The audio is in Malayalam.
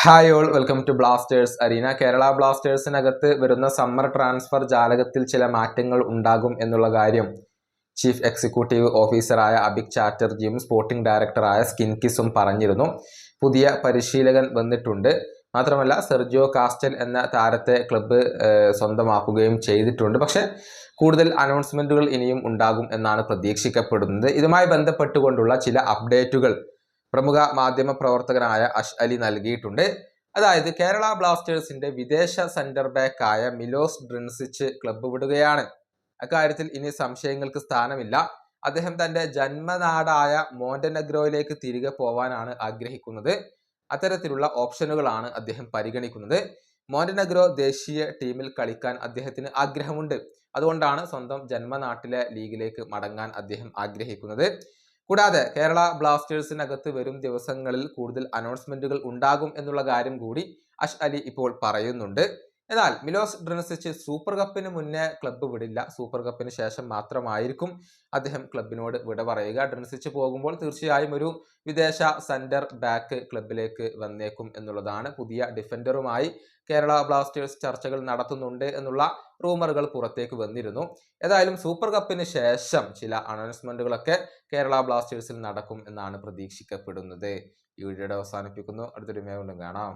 Hi all welcome to Blasters arena Kerala ബ്ലാസ്റ്റേഴ്സിനകത്ത് വരുന്ന സമ്മർ ട്രാൻസ്ഫർ ജാലകത്തിൽ ചില മാറ്റങ്ങൾ ഉണ്ടാകും എന്നുള്ള കാര്യം ചീഫ് എക്സിക്യൂട്ടീവ് ഓഫീസറായ അബിക് ചാറ്റർജിയും സ്പോർട്ടിംഗ് ഡയറക്ടറായ സ്കിൻ കിസും പറഞ്ഞിരുന്നു. പുതിയ പരിശീലകൻ വന്നിട്ടുണ്ട്. മാത്രമല്ല സെർജിയോ കാസ്റ്റൽ എന്ന താരത്തെ ക്ലബ്ബ് സ്വന്തമാക്കുകയും ചെയ്തിട്ടുണ്ട്. പക്ഷേ കൂടുതൽ അനൗൺസ്മെന്റുകൾ ഇനിയും ഉണ്ടാകും എന്നാണ് പ്രതീക്ഷിക്കപ്പെടുന്നത്. ഇതുമായി ബന്ധപ്പെട്ടുകൊണ്ടുള്ള ചില അപ്ഡേറ്റുകൾ പ്രമുഖ മാധ്യമ പ്രവർത്തകനായ അഷ് അലി നൽകിയിട്ടുണ്ട്. അതായത് കേരള ബ്ലാസ്റ്റേഴ്സിന്റെ വിദേശ സെന്റർ ബാക്ക് ആയ മിലോസ് ഡ്രിൻസിച്ച് ക്ലബ്ബ് വിടുകയാണ്. അക്കാര്യത്തിൽ ഇനി സംശയങ്ങൾക്ക് സ്ഥാനമില്ല. അദ്ദേഹം തന്റെ ജന്മനാടായ മോണ്ടനഗ്രോയിലേക്ക് തിരികെ പോവാനാണ് ആഗ്രഹിക്കുന്നത്. അത്തരത്തിലുള്ള ഓപ്ഷനുകളാണ് അദ്ദേഹം പരിഗണിക്കുന്നത്. മോണ്ടനഗ്രോ ദേശീയ ടീമിൽ കളിക്കാൻ അദ്ദേഹത്തിന് ആഗ്രഹമുണ്ട്. അതുകൊണ്ടാണ് സ്വന്തം ജന്മനാട്ടിലെ ലീഗിലേക്ക് മടങ്ങാൻ അദ്ദേഹം ആഗ്രഹിക്കുന്നത്. കൂടാതെ കേരള ബ്ലാസ്റ്റേഴ്സിനകത്ത് വരും ദിവസങ്ങളിൽ കൂടുതൽ അനൗൺസ്മെന്റുകൾ ഉണ്ടാകും എന്നുള്ള കാര്യം കൂടി അഷ് അലി ഇപ്പോൾ പറയുന്നുണ്ട്. എന്നാൽ മിലോസ് ഡ്രനസിച്ച് സൂപ്പർ കപ്പിന് മുന്നേ ക്ലബ്ബ് വിടില്ല. സൂപ്പർ കപ്പിന് ശേഷം മാത്രമായിരിക്കും അദ്ദേഹം ക്ലബിനോട് വിട പറയുക. ഡ്രനസിച്ച് പോകുമ്പോൾ തീർച്ചയായും ഒരു വിദേശ സെന്റർ ബാക്ക് ക്ലബിലേക്ക് വന്നേക്കും എന്നുള്ളതാണ് പുതിയ ഡിഫൻഡറുമായി കേരള ബ്ലാസ്റ്റേഴ്സ് ചർച്ചകൾ നടത്തുന്നുണ്ട് എന്നുള്ള റൂമറുകൾ പുറത്തേക്ക് വന്നിരുന്നു. ഏതായാലും സൂപ്പർ കപ്പിന് ശേഷം ചില അനൗൺസ്മെന്റുകളൊക്കെ കേരള ബ്ലാസ്റ്റേഴ്സിൽ നടക്കും എന്നാണ് പ്രതീക്ഷിക്കപ്പെടുന്നത്. ഈ വീഡിയോയുടെ അവസാനിപ്പിക്കുന്നു. അടുത്തൊരു മേ കൊണ്ടും കാണാം.